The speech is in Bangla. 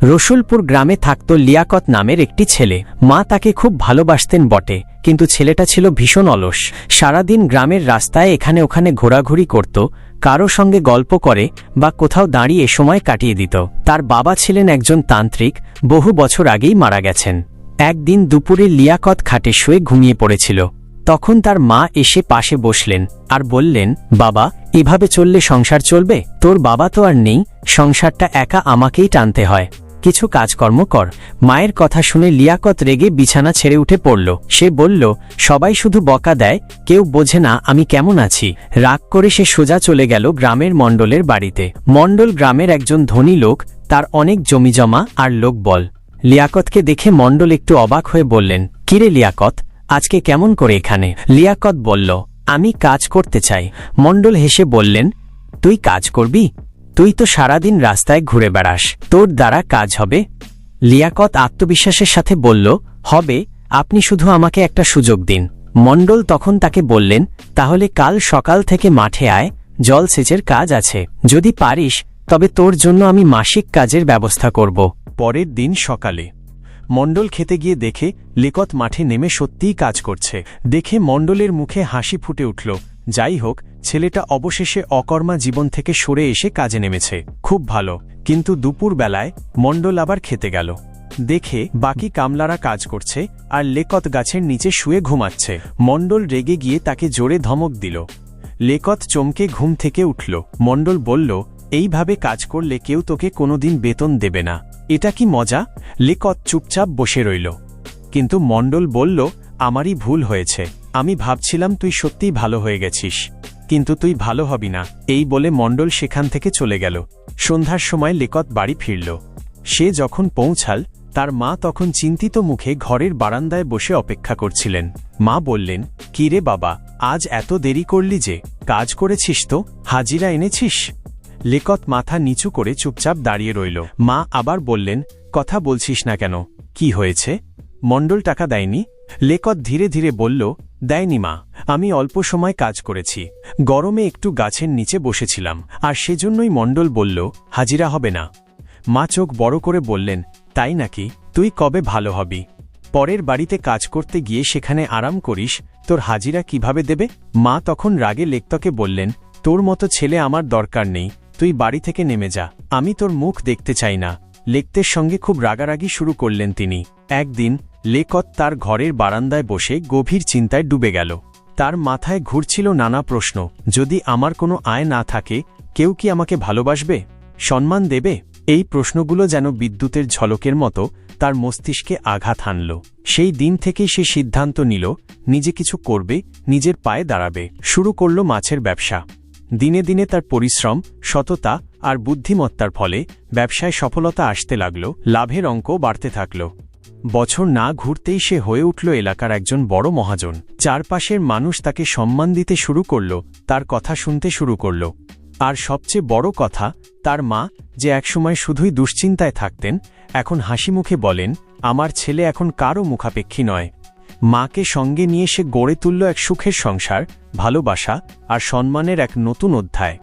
রসুলপুর গ্রামে থাকত লিয়াকত নামের একটি ছেলে। মা তাকে খুব ভালোবাসতেন বটে, কিন্তু ছেলেটা ছিল ভীষণ অলস। সারাদিন গ্রামের রাস্তায় এখানে ওখানে ঘোরাঘুরি করত, কারও সঙ্গে গল্প করে বা কোথাও দাঁড়িয়ে সময় কাটিয়ে দিত। তার বাবা ছিলেন একজন তান্ত্রিক, বহু বছর আগেই মারা গেছেন। একদিন দুপুরে লিয়াকত খাটে শুয়ে ঘুমিয়ে পড়েছিল। তখন তার মা এসে পাশে বসলেন আর বললেন, বাবা, এভাবে চললে সংসার চলবে? তোর বাবা তো আর নেই, সংসারটা একা আমাকেই টানতে হয়। কিছু কাজকর্ম কর। মায়ের কথা শুনে লিয়াকত রেগে বিছানা ছেড়ে উঠে পড়ল। সে বলল, সবাই শুধু বকা দেয়, কেউ বোঝে না আমি কেমন আছি। রাগ করে সে সোজা চলে গেল গ্রামের মণ্ডলের বাড়িতে। মণ্ডল গ্রামের একজন ধনী লোক, তার অনেক জমিজমা আর লোক বল। লিয়াকতকে দেখে মণ্ডল একটু অবাক হয়ে বললেন, কিরে লিয়াকত, আজকে কেমন করে এখানে? লিয়াকত বলল, আমি কাজ করতে চাই। মণ্ডল হেসে বললেন, তুই কাজ করবি? তুই তো সারাদিন রাস্তায় ঘুরে বেড়াস। তোর দ্বারা কাজ হবে। লিয়াকত আত্মবিশ্বাসের সাথে বলল, হবে, আপনি শুধু আমাকে একটা সুযোগ দিন। মণ্ডল তখন তাকে বললেন, তাহলে কাল সকাল থেকে মাঠে আয় জলসেচের কাজ আছে। যদি পারিস, তবে তোর জন্য আমি মাসিক কাজের ব্যবস্থা করব। পরের দিন সকালে, মণ্ডল খেতে গিয়ে দেখে লিকত মাঠে নেমে সত্যিই কাজ করছে। দেখে মণ্ডলের মুখে হাসি ফুটে উঠল যাই হোক, ছেলেটা অবশেষে অকর্মা জীবন থেকে সরে এসে কাজে নেমেছে। খুব ভালো, কিন্তু দুপুর বেলায় মণ্ডল আবার খেতে গেল। দেখে বাকি কামলারা কাজ করছে আর লেকত গাছের নিচে শুয়ে ঘুমাচ্ছে। মণ্ডল রেগে গিয়ে তাকে জোরে ধমক দিল। লেকত চমকে ঘুম থেকে উঠল। মণ্ডল বলল, এইভাবে কাজ করলে কেউ তোকে কোনোদিন বেতন দেবে না। এটা কি মজা? লেকত চুপচাপ বসে রইল। কিন্তু মণ্ডল বলল, আমারই ভুল হয়েছে। আমি ভাবছিলাম তুই সত্যিই ভালো হয়ে গেছিস, কিন্তু তুই ভালো হবি না, এই বলে মণ্ডল সেখান থেকে চলে গেল। সন্ধ্যার সময় লেকত বাড়ি ফিরল। সে যখন পৌঁছাল, তার মা তখন চিন্তিত মুখে ঘরের বারান্দায় বসে অপেক্ষা করছিলেন। মা বললেন, কি রে বাবা, আজ এত দেরি করলি যে, কাজ করেছিস তো, হাজিরা এনেছিস? লেকত মাথা নিচু করে চুপচাপ দাঁড়িয়ে রইল। মা আবার বললেন, কথা বলছিস না কেন, কি হয়েছে? মণ্ডল টাকা দেয়নি। লেকত ধীরে ধীরে বলল দেয়নি মা, আমি অল্প সময় কাজ করেছি। গরমে একটু গাছের নিচে বসেছিলাম, আর সেজন্যই মণ্ডল বলল, হাজিরা হবে না। মা চোখ বড় করে বললেন, তাই নাকি? তুই কবে ভালো হবি? পরের বাড়িতে কাজ করতে গিয়ে সেখানে আরাম করিস, তোর হাজিরা কীভাবে দেবে? মা তখন রাগে লেকতকে বললেন, তোর মতো ছেলে আমার দরকার নেই, তুই বাড়ি থেকে নেমে যা, আমি তোর মুখ দেখতে চাই না। লেকতের সঙ্গে খুব রাগারাগি শুরু করলেন তিনি। একদিন লেকত তার ঘরের বারান্দায় বসে গভীর চিন্তায় ডুবে গেল। তার মাথায় ঘুরছিল নানা প্রশ্ন, যদি আমার কোনো আয় না থাকে, কেউ কি আমাকে ভালোবাসবে? সম্মান দেবে? এই প্রশ্নগুলো যেন বিদ্যুতের ঝলকের মতো তার মস্তিষ্কে আঘাত হানল। সেই দিন থেকেই সে সিদ্ধান্ত নিল, নিজে কিছু করবে, নিজের পায়ে দাঁড়াবে। শুরু করল মাছের ব্যবসা। দিনে দিনে তার পরিশ্রম, সততা আর বুদ্ধিমত্তার ফলে ব্যবসায় সফলতা আসতে লাগল, লাভের অঙ্ক বাড়তে থাকল। বছর না ঘুরতেই সে হয়ে উঠল এলাকার একজন বড় মহাজন। চারপাশের মানুষ তাকে সম্মান দিতে শুরু করল, তার কথা শুনতে শুরু করল। আর সবচেয়ে বড় কথা, তার মা, যে একসময় শুধুই দুশ্চিন্তায় থাকতেন, এখন হাসি মুখে বলেন, আমার ছেলে এখন কারও মুখাপেক্ষী নয়। মাকে সঙ্গে নিয়ে সে গড়ে তুলল এক সুখের সংসার, ভালোবাসা আর সম্মানের এক নতুন অধ্যায়।